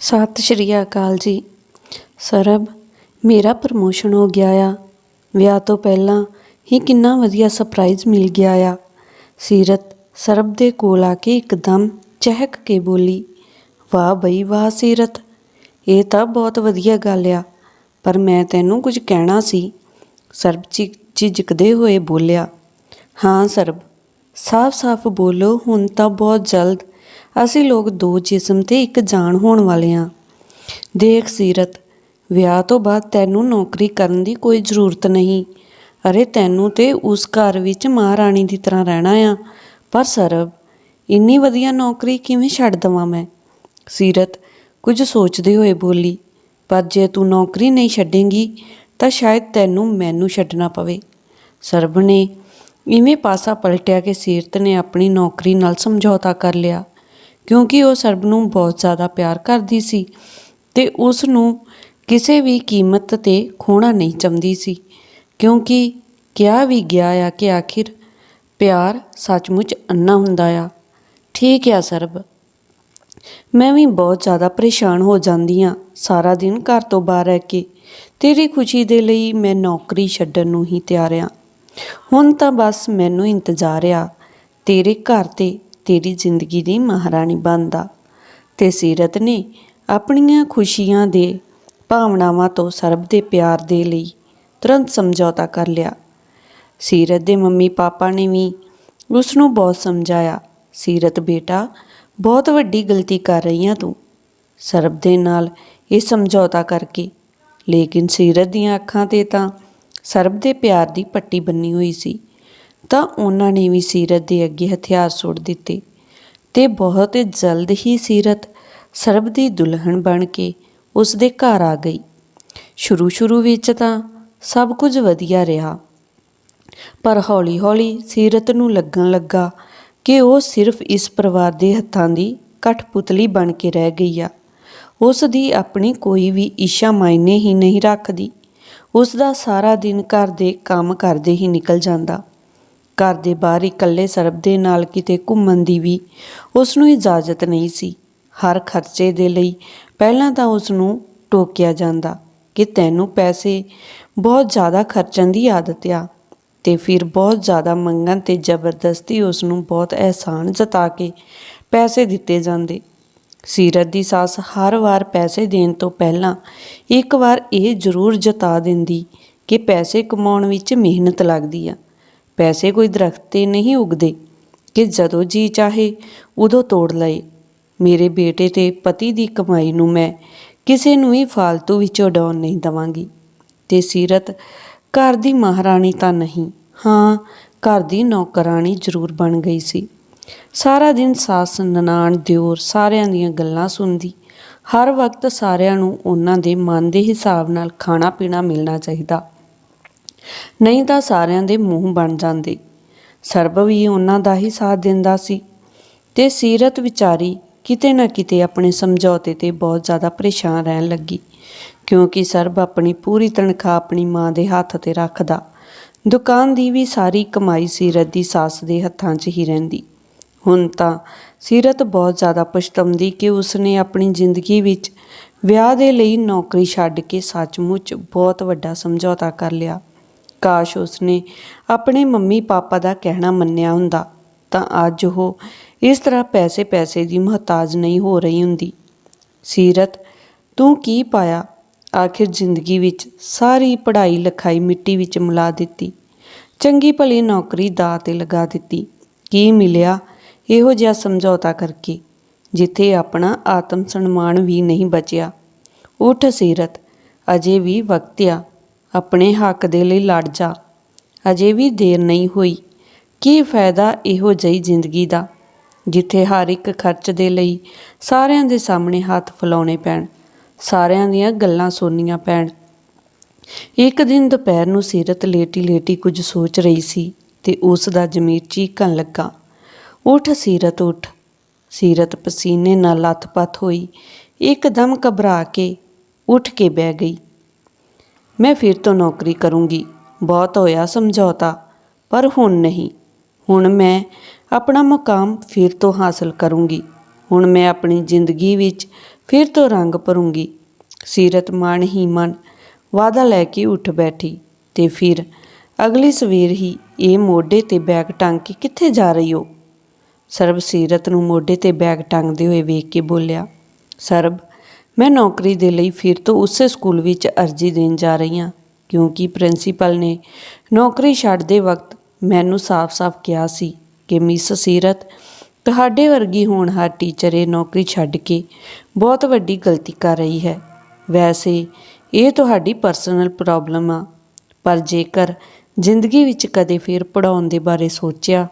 ਸਤਿ ਸ਼੍ਰੀ ਅਕਾਲ ਜੀ। ਸਰਬ, ਮੇਰਾ ਪ੍ਰਮੋਸ਼ਨ ਹੋ ਗਿਆ ਆ। ਵਿਆਹ ਤੋਂ ਪਹਿਲਾਂ ਹੀ ਕਿੰਨਾ ਵਧੀਆ ਸਰਪ੍ਰਾਈਜ਼ ਮਿਲ ਗਿਆ ਆ। ਸੀਰਤ ਸਰਬ ਦੇ ਕੋਲ ਆ ਕੇ ਇੱਕਦਮ ਚਹਿਕ ਕੇ ਬੋਲੀ, ਵਾਹ ਬਈ ਵਾਹ ਸੀਰਤ, ਇਹ ਤਾਂ ਬਹੁਤ ਵਧੀਆ ਗੱਲ ਆ। ਪਰ ਮੈਂ ਤੈਨੂੰ ਕੁਝ ਕਹਿਣਾ ਸੀ। ਸਰਬ ਚੀ, ਝਿਜਕਦੇ ਹੋਏ ਬੋਲਿਆ, ਹਾਂ ਸਰਬ, ਸਾਫ਼-ਸਾਫ਼ ਬੋਲੋ, ਹੁਣ ਤਾਂ ਬਹੁਤ ਜਲਦ ਅਸੀਂ ਲੋਕ ਦੋ ਜਿਸਮ ਤੇ ਇੱਕ ਜਾਨ ਹੋਣ ਵਾਲੇ ਹਾਂ ਦੇਖ ਸੀਰਤ, ਵਿਆਹ ਤੋਂ ਬਾਅਦ ਤੈਨੂੰ ਨੌਕਰੀ ਕਰਨ ਦੀ ਕੋਈ ਜ਼ਰੂਰਤ ਨਹੀਂ। ਅਰੇ ਤੈਨੂੰ ਤੇ ਉਸ ਘਰ ਵਿੱਚ ਮਹਾਰਾਣੀ ਦੀ ਤਰ੍ਹਾਂ ਰਹਿਣਾ ਆ। ਪਰ ਸਰਬ, ਇੰਨੀ ਵਧੀਆ ਨੌਕਰੀ ਕਿਵੇਂ ਛੱਡ ਦਵਾਂ ਮੈਂ? ਸੀਰਤ, ਕੁਝ ਸੋਚਦੇ ਹੋਏ ਬੋਲੀ, ਪਰ ਜੇ ਤੂੰ ਨੌਕਰੀ ਨਹੀਂ ਛੱਡੇਂਗੀ, ਤਾਂ ਸ਼ਾਇਦ ਤੈਨੂੰ ਮੈਨੂੰ ਛੱਡਣਾ ਪਵੇ। ਸਰਬ ਨੇ ਇਵੇਂ ਪਾਸਾ ਪਲਟਿਆ ਕਿ ਸੀਰਤ ਨੇ ਆਪਣੀ ਨੌਕਰੀ ਨਾਲ ਸਮਝੌਤਾ ਕਰ ਲਿਆ। ਕਿਉਂਕਿ ਉਹ ਸਰਬ ਨੂੰ ਬਹੁਤ ਜ਼ਿਆਦਾ ਪਿਆਰ ਕਰਦੀ ਸੀ ਤੇ ਉਸ ਨੂੰ ਕਿਸੇ ਵੀ ਕੀਮਤ ਤੇ ਖੋਣਾ ਨਹੀਂ ਚਾਹੁੰਦੀ ਸੀ, ਕਿਉਂਕਿ ਕਿਹਾ ਵੀ ਗਿਆ ਆ ਕਿ ਆਖਿਰ ਪਿਆਰ ਸੱਚਮੁੱਚ ਅੰਨਾ ਹੁੰਦਾ ਆ। ਠੀਕ ਆ ਸਰਬ, ਮੈਂ ਵੀ ਬਹੁਤ ਜ਼ਿਆਦਾ ਪਰੇਸ਼ਾਨ ਹੋ ਜਾਂਦੀ ਆ ਸਾਰਾ ਦਿਨ ਘਰ ਤੋਂ ਬਾਹਰ ਰਹਿ ਕੇ। ਤੇਰੀ ਖੁਸ਼ੀ ਦੇ ਲਈ ਮੈਂ ਨੌਕਰੀ ਛੱਡਣ ਨੂੰ ਹੀ ਤਿਆਰ ਆ ਹੁਣ ਤਾਂ ਬਸ ਮੈਨੂੰ ਇੰਤਜ਼ਾਰ ਆ, ਤੇਰੇ ਘਰ ਤੇ ਤੇਰੀ ਜ਼ਿੰਦਗੀ ਦੀ ਮਹਾਰਾਣੀ ਬਣਦਾ। ਤੇ ਸੀਰਤ ਨੇ ਆਪਣੀਆਂ ਖੁਸ਼ੀਆਂ ਦੇ ਭਾਵਨਾਵਾਂ ਤੋਂ ਸਰਬ ਦੇ ਪਿਆਰ ਦੇ ਲਈ ਤੁਰੰਤ ਸਮਝੌਤਾ ਕਰ ਲਿਆ। ਸੀਰਤ ਦੇ ਮੰਮੀ ਪਾਪਾ ਨੇ ਵੀ ਉਸ ਨੂੰ ਬਹੁਤ ਸਮਝਾਇਆ। ਸੀਰਤ, ਬੇਟਾ, ਬਹੁਤ ਵੱਡੀ ਗਲਤੀ ਕਰ ਰਹੀ ਆ ਤੂੰ। ਸਰਬ ਦੇ ਨਾਲ ਇਹ ਸਮਝੌਤਾ ਕਰਕੇ। ਲੇਕਿਨ ਸੀਰਤ ਦੀਆਂ ਅੱਖਾਂ ਤੇ ਤਾਂ ਸਰਬ ਦੇ ਪਿਆਰ ਦੀ ਪੱਟੀ ਬੰਨੀ ਹੋਈ ਸੀ। ਤਾਂ ਉਹਨਾਂ ਨੇ ਵੀ ਸੀਰਤ ਦੇ ਅੱਗੇ ਹਥਿਆਰ ਸੁੱਟ ਦਿੱਤੇ ਤੇ ਬਹੁਤ ਜਲਦ ਹੀ ਸੀਰਤ ਸਰਬ ਦੀ ਦੁਲਹਨ ਬਣ ਕੇ ਉਸ ਦੇ ਘਰ ਆ ਗਈ। ਸ਼ੁਰੂ ਸ਼ੁਰੂ ਵਿੱਚ ਤਾਂ ਸਭ ਕੁਝ ਵਧੀਆ ਰਿਹਾ, ਪਰ ਹੌਲੀ-ਹੌਲੀ ਸੀਰਤ ਨੂੰ ਲੱਗਣ ਲੱਗਾ ਕਿ ਉਹ ਸਿਰਫ ਇਸ ਪਰਿਵਾਰ ਦੇ ਹੱਥਾਂ ਦੀ ਕਠਪੁਤਲੀ ਬਣ ਕੇ ਰਹਿ ਗਈ ਆ। ਉਸ ਦੀ ਆਪਣੀ ਕੋਈ ਵੀ ਇੱਛਾ ਮਾਇਨੇ ਹੀ ਨਹੀਂ ਰੱਖਦੀ। ਉਸ ਦਾ ਸਾਰਾ ਦਿਨ ਘਰ ਦੇ ਕੰਮ ਕਰਦੇ ਹੀ ਨਿਕਲ ਜਾਂਦਾ। ਘਰ ਦੇ ਬਾਹਰ ਇਕੱਲੇ ਸਰਬ ਦੇ ਨਾਲ ਕਿਤੇ ਘੁੰਮਣ ਦੀ ਵੀ ਉਸ ਨੂੰ ਇਜਾਜ਼ਤ ਨਹੀਂ ਸੀ। ਹਰ ਖਰਚੇ ਦੇ ਲਈ ਪਹਿਲਾਂ ਤਾਂ ਉਸ ਨੂੰ ਟੋਕਿਆ ਜਾਂਦਾ ਕਿ ਤੈਨੂੰ ਪੈਸੇ ਬਹੁਤ ਜ਼ਿਆਦਾ ਖਰਚਣ ਦੀ ਆਦਤ ਆ ਤੇ ਫਿਰ ਬਹੁਤ ਜ਼ਿਆਦਾ ਮੰਗਣ ਤੇ ਜ਼ਬਰਦਸਤੀ ਉਸ ਨੂੰ ਬਹੁਤ ਅਹਿਸਾਨ ਜਤਾ ਕੇ ਪੈਸੇ ਦਿੱਤੇ ਜਾਂਦੇ। ਸੀਰਤ ਦੀ ਸੱਸ ਹਰ ਵਾਰ ਪੈਸੇ ਦੇਣ ਤੋਂ ਪਹਿਲਾਂ ਇੱਕ ਵਾਰ ਇਹ ਜ਼ਰੂਰ ਜਤਾ ਦਿੰਦੀ ਕਿ ਪੈਸੇ ਕਮਾਉਣ ਵਿੱਚ ਮਿਹਨਤ ਲੱਗਦੀ ਆ। ਪੈਸੇ ਕੋਈ ਦਰਖਤ ਤੇ ਨਹੀਂ ਉਗਦੇ ਕਿ ਜਦੋਂ ਜੀ ਚਾਹੇ ਉਦੋਂ ਤੋੜ ਲਏ। ਮੇਰੇ ਬੇਟੇ ਤੇ ਪਤੀ ਦੀ ਕਮਾਈ ਨੂੰ ਮੈਂ ਕਿਸੇ ਨੂੰ ਵੀ ਫਾਲਤੂ ਵਿੱਚ ਉਡਾਉਣ ਨਹੀਂ ਦਵਾਂਗੀ। ਤੇ ਸੀਰਤ, ਘਰ ਦੀ ਮਹਾਰਾਣੀ ਤਾਂ ਨਹੀਂ, ਹਾਂ, ਘਰ ਦੀ ਨੌਕਰਾਣੀ ਜ਼ਰੂਰ ਬਣ ਗਈ ਸੀ। ਸਾਰਾ ਦਿਨ ਸਾਸ, ਨਨਾਣ, ਦਿਓਰ ਸਾਰਿਆਂ ਦੀਆਂ ਗੱਲਾਂ ਸੁਣਦੀ। ਹਰ ਵਕਤ ਸਾਰਿਆਂ ਨੂੰ ਉਹਨਾਂ ਦੇ ਮਨ ਦੇ ਹਿਸਾਬ ਨਾਲ ਖਾਣਾ ਪੀਣਾ ਮਿਲਣਾ ਚਾਹੀਦਾ। ਨਹੀਂ ਤਾਂ ਸਾਰਿਆਂ ਦੇ ਮੂੰਹ ਬਣ ਜਾਂਦੇ। ਸਰਬ ਵੀ ਉਹਨਾਂ ਦਾ ਹੀ ਸਾਥ ਦਿੰਦਾ ਸੀ। ਤੇ ਸੀਰਤ ਵਿਚਾਰੀ ਕਿਤੇ ਨਾ ਕਿਤੇ ਆਪਣੇ ਸਮਝੌਤੇ ਤੇ ਬਹੁਤ ਜ਼ਿਆਦਾ ਪਰੇਸ਼ਾਨ ਰਹਿਣ ਲੱਗੀ, ਕਿਉਂਕਿ ਸਰਬ ਆਪਣੀ ਪੂਰੀ ਤਨਖਾਹ ਆਪਣੀ ਮਾਂ ਦੇ ਹੱਥ ਤੇ ਰੱਖਦਾ। ਦੁਕਾਨ ਦੀ ਵੀ ਸਾਰੀ ਕਮਾਈ ਸੀਰਤ ਦੀ ਸੱਸ ਦੇ ਹੱਥਾਂ 'ਚ ਹੀ ਰਹਿੰਦੀ। ਹੁਣ ਤਾਂ ਸੀਰਤ ਬਹੁਤ ਜ਼ਿਆਦਾ ਪਛਤਾਉਂਦੀ ਕਿ ਉਸਨੇ ਆਪਣੀ ਜ਼ਿੰਦਗੀ ਵਿੱਚ ਵਿਆਹ ਦੇ ਲਈ ਨੌਕਰੀ ਛੱਡ ਕੇ ਸੱਚਮੁੱਚ ਬਹੁਤ ਵੱਡਾ ਸਮਝੌਤਾ ਕਰ ਲਿਆ। ਕਾਸ਼ ਉਸਨੇ ਆਪਣੇ ਮੰਮੀ ਪਾਪਾ ਦਾ ਕਹਿਣਾ ਮੰਨਿਆ ਹੁੰਦਾ, ਤਾਂ ਅੱਜ ਉਹ ਇਸ ਤਰ੍ਹਾਂ ਪੈਸੇ ਪੈਸੇ ਦੀ ਮਹਤਾਜ ਨਹੀਂ ਹੋ ਰਹੀ ਹੁੰਦੀ। ਸੀਰਤ, ਤੂੰ ਕੀ ਪਾਇਆ? ਆਖਿਰ ਜ਼ਿੰਦਗੀ ਵਿੱਚ ਸਾਰੀ ਪੜ੍ਹਾਈ ਲਿਖਾਈ ਮਿੱਟੀ ਵਿੱਚ ਮਿਲਾ ਦਿੱਤੀ। ਚੰਗੀ ਭਲੀ ਨੌਕਰੀ ਦਾ ਤੇ ਲਗਾ ਦਿੱਤੀ। ਕੀ ਮਿਲਿਆ ਇਹੋ ਜਿਹਾ ਸਮਝੌਤਾ ਕਰਕੇ, ਜਿੱਥੇ ਆਪਣਾ ਆਤਮ ਸਨਮਾਨ ਵੀ ਨਹੀਂ ਬਚਿਆ? ਉਠ ਸੀਰਤ, ਅਜੇ ਵੀ ਵਕਤ ਆ। ਆਪਣੇ ਹੱਕ ਦੇ ਲਈ ਲੜ ਜਾ। ਅਜੇ ਵੀ ਦੇਰ ਨਹੀਂ ਹੋਈ। ਕੀ ਫਾਇਦਾ ਇਹੋ ਜਿਹੀ ਜ਼ਿੰਦਗੀ ਦਾ, ਜਿੱਥੇ ਹਰ ਇੱਕ ਖਰਚ ਦੇ ਲਈ ਸਾਰਿਆਂ ਦੇ ਸਾਹਮਣੇ ਹੱਥ ਫਲਾਉਣੇ ਪੈਣ, ਸਾਰਿਆਂ ਦੀਆਂ ਗੱਲਾਂ ਸੁਣਨੀਆਂ ਪੈਣ। ਇੱਕ ਦਿਨ ਦੁਪਹਿਰ ਨੂੰ ਸੀਰਤ ਲੇਟੀ ਲੇਟੀ ਕੁਝ ਸੋਚ ਰਹੀ ਸੀ ਤੇ ਉਸ ਦਾ ਜ਼ਮੀਰ ਚੀਕਣ ਲੱਗਾ। ਉਠ ਸੀਰਤ ਉਠ। ਸੀਰਤ ਪਸੀਨੇ ਨਾਲ ਲੱਥ ਪੱਥ ਹੋਈ। ਇੱਕਦਮ ਘਬਰਾ ਕੇ ਉੱਠ ਕੇ ਬਹਿ ਗਈ। ਮੈਂ ਫਿਰ ਤੋਂ ਨੌਕਰੀ ਕਰੂੰਗੀ। ਬਹੁਤ ਹੋਇਆ ਸਮਝੌਤਾ, ਪਰ ਹੁਣ ਨਹੀਂ। ਹੁਣ ਮੈਂ ਆਪਣਾ ਮੁਕਾਮ ਫਿਰ ਤੋਂ ਹਾਸਲ ਕਰੂੰਗੀ। ਹੁਣ ਮੈਂ ਆਪਣੀ ਜ਼ਿੰਦਗੀ ਵਿੱਚ ਫਿਰ ਤੋਂ ਰੰਗ ਭਰੂੰਗੀ। ਸੀਰਤ ਮਨ ਹੀ ਮਨ ਵਾਦਾ ਲੈ ਕੇ ਉੱਠ ਬੈਠੀ ਤੇ ਫਿਰ ਅਗਲੀ ਸਵੇਰ ਹੀ ਇਹ ਮੋਢੇ ਤੇ ਬੈਗ ਟੰਗ ਕੇ ਕਿੱਥੇ ਜਾ ਰਹੀ ਹੋ ਸਰਬ ਸੀਰਤ ਨੂੰ ਮੋਢੇ ਤੇ ਬੈਗ ਟੰਗਦੇ ਹੋਏ ਵੇਖ ਕੇ ਬੋਲਿਆ, ਸਰਬ ਮੈਂ ਨੌਕਰੀ ਦੇ ਲਈ ਫਿਰ ਤੋਂ ਉਸੇ ਸਕੂਲ ਵਿੱਚ ਅਰਜ਼ੀ ਦੇਣ ਜਾ ਰਹੀ ਹਾਂ, ਕਿਉਂਕਿ ਪ੍ਰਿੰਸੀਪਲ ਨੇ ਨੌਕਰੀ ਛੱਡਦੇ ਵਕਤ ਮੈਨੂੰ ਸਾਫ਼-ਸਾਫ਼ ਕਿਹਾ ਸੀ ਕਿ ਮਿਸ ਸੀਰਤ, ਤੁਹਾਡੇ ਵਰਗੀ ਹੋਣਹਾਰ ਟੀਚਰ ਇਹ ਨੌਕਰੀ ਛੱਡ ਕੇ ਬਹੁਤ ਵੱਡੀ ਗਲਤੀ ਕਰ ਰਹੀ ਹੈ। ਵੈਸੇ ਇਹ ਤੁਹਾਡੀ ਪਰਸਨਲ ਪ੍ਰੋਬਲਮ ਆ, ਪਰ ਜੇਕਰ ਜ਼ਿੰਦਗੀ ਵਿੱਚ ਕਦੇ ਫਿਰ ਪੜਾਉਣ ਦੇ ਬਾਰੇ ਸੋਚਿਆ,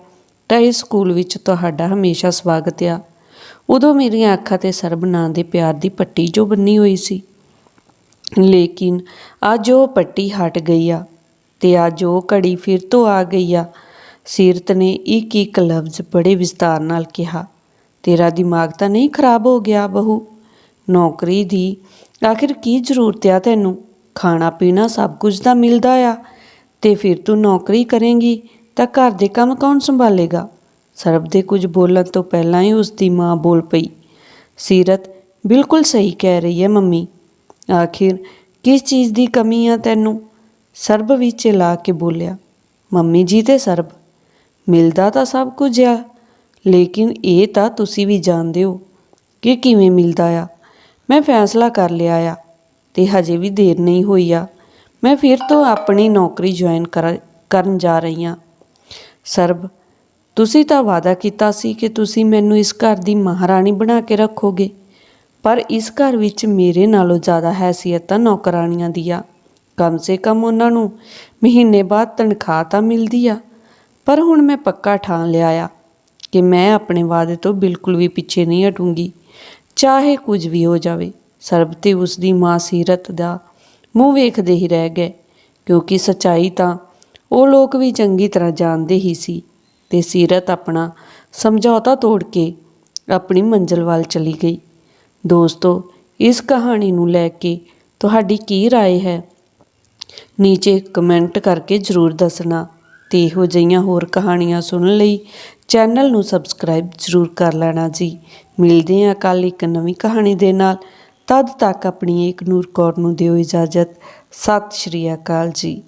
ਤਾਂ ਇਸ ਸਕੂਲ ਵਿੱਚ ਤੁਹਾਡਾ ਹਮੇਸ਼ਾ ਸਵਾਗਤ ਆ। ਉਦੋਂ ਮੇਰੀਆਂ ਅੱਖਾਂ ਤੇ ਸਰਬ ਨਾਂ ਦੇ ਪਿਆਰ ਦੀ ਪੱਟੀ ਜੋ ਬੰਨੀ ਹੋਈ ਸੀ। ਲੇਕਿਨ ਅੱਜ ਉਹ ਪੱਟੀ ਹਟ ਗਈ ਆ ਤੇ ਅੱਜ ਉਹ ਘੜੀ ਫਿਰ ਤੋਂ ਆ ਗਈ ਆ। ਸੀਰਤ ਨੇ ਇੱਕ ਇੱਕ ਲਫ਼ਜ਼ ਬੜੇ ਵਿਸਤਾਰ ਨਾਲ ਕਿਹਾ, ਤੇਰਾ ਦਿਮਾਗ ਤਾਂ ਨਹੀਂ ਖਰਾਬ ਹੋ ਗਿਆ ਬਹੂ? ਨੌਕਰੀ ਦੀ? ਆਖਿਰ ਕੀ ਜ਼ਰੂਰਤ ਆ ਤੈਨੂੰ? ਖਾਣਾ ਪੀਣਾ ਸਭ ਕੁਝ ਤਾਂ ਮਿਲਦਾ ਆ। ਤੇ ਫਿਰ ਤੂੰ ਨੌਕਰੀ ਕਰੇਂਗੀ ਤਾਂ ਘਰ ਦੇ ਕੰਮ ਕੌਣ ਸੰਭਾਲੇਗਾ? ਸਰਬ ਦੇ ਕੁਝ ਬੋਲਣ ਤੋਂ ਪਹਿਲਾਂ ਹੀ ਉਸ ਦੀ ਮਾਂ ਬੋਲ ਪਈ, ਸੀਰਤ, ਬਿਲਕੁਲ ਸਹੀ ਕਹਿ ਰਹੀ ਹੈ ਮੰਮੀ। ਆਖਿਰ ਕਿਸ ਚੀਜ਼ ਦੀ ਕਮੀ ਆ ਤੈਨੂੰ? ਸਰਬ ਵਿੱਚ ਲਾ ਕੇ ਬੋਲਿਆ, ਮੰਮੀ ਜੀ ਤੇ ਸਰਬ, ਮਿਲਦਾ ਤਾਂ ਸਭ ਕੁਝ ਆ, ਲੇਕਿਨ ਇਹ ਤਾਂ ਤੁਸੀਂ ਵੀ ਜਾਣਦੇ ਹੋ ਕਿ ਕਿਵੇਂ ਮਿਲਦਾ ਆ। ਮੈਂ ਫੈਸਲਾ ਕਰ ਲਿਆ ਆ ਤੇ ਹਜੇ ਵੀ ਦੇਰ ਨਹੀਂ ਹੋਈ ਆ। ਮੈਂ ਫਿਰ ਤੋਂ ਆਪਣੀ ਨੌਕਰੀ ਜੁਆਇਨ ਕਰਨ ਜਾ ਰਹੀ ਹਾਂ। ਸਰਬ ਤੁਸੀਂ ਤਾਂ ਵਾਅਦਾ ਕੀਤਾ ਸੀ ਕਿ ਤੁਸੀਂ ਮੈਨੂੰ ਇਸ ਘਰ ਦੀ ਮਹਾਰਾਣੀ ਬਣਾ ਕੇ ਰੱਖੋਗੇ। ਪਰ ਇਸ ਘਰ ਵਿੱਚ ਮੇਰੇ ਨਾਲੋਂ ਜ਼ਿਆਦਾ ਹੈਸੀਅਤ ਤਾਂ ਨੌਕਰਾਣੀਆਂ ਦੀ ਆ ਕਮ ਸੇ ਕਮ ਉਹਨਾਂ ਨੂੰ ਮਹੀਨੇ ਬਾਅਦ ਤਨਖਾਹ ਤਾਂ ਮਿਲਦੀ ਆ। ਪਰ ਹੁਣ ਮੈਂ ਪੱਕਾ ਠਾਣ ਲਿਆ ਆ ਕਿ ਮੈਂ ਆਪਣੇ ਵਾਅਦੇ ਤੋਂ ਬਿਲਕੁਲ ਵੀ ਪਿੱਛੇ ਨਹੀਂ ਹਟੂੰਗੀ। ਚਾਹੇ ਕੁਝ ਵੀ ਹੋ ਜਾਵੇ, ਸਰਬ ਤੇ ਉਸ ਦੀ ਮਾਂ ਸੀਰਤ ਦਾ ਮੂੰਹ ਵੇਖਦੇ ਹੀ ਰਹਿ ਗਏ। ਕਿਉਂਕਿ ਸਚਾਈ ਤਾਂ ਉਹ ਲੋਕ ਵੀ ਚੰਗੀ ਤਰ੍ਹਾਂ ਜਾਣਦੇ ਹੀ ਸੀ। ਤੇ ਸੀਰਤ ਆਪਣਾ ਸਮਝੌਤਾ ਤੋੜ ਕੇ ਆਪਣੀ ਮੰਜ਼ਲ ਵੱਲ ਚਲੀ ਗਈ ਦੋਸਤੋ ਇਸ ਕਹਾਣੀ ਨੂੰ ਲੈ ਕੇ ਤੁਹਾਡੀ ਕੀ رائے ਹੈ ਨੀਚੇ ਕਮੈਂਟ ਕਰਕੇ ਜ਼ਰੂਰ ਦੱਸਣਾ ਤੇ ਇਹੋ ਜਿਹੀਆਂ ਹੋਰ ਕਹਾਣੀਆਂ ਸੁਣਨ ਲਈ ਚੈਨਲ ਨੂੰ ਸਬਸਕ੍ਰਾਈਬ ਜ਼ਰੂਰ ਕਰ ਲੈਣਾ ਜੀ ਮਿਲਦੇ ਹਾਂ ਕੱਲ ਇੱਕ ਨਵੀਂ ਕਹਾਣੀ ਦੇ ਨਾਲ ਤਦ ਤੱਕ ਆਪਣੀ ਇੱਕ ਨੂਰ ਕੌਰ ਨੂੰ ਦਿਓ ਇਜਾਜ਼ਤ ਸਤਿ ਸ਼੍ਰੀ ਅਕਾਲ ਜੀ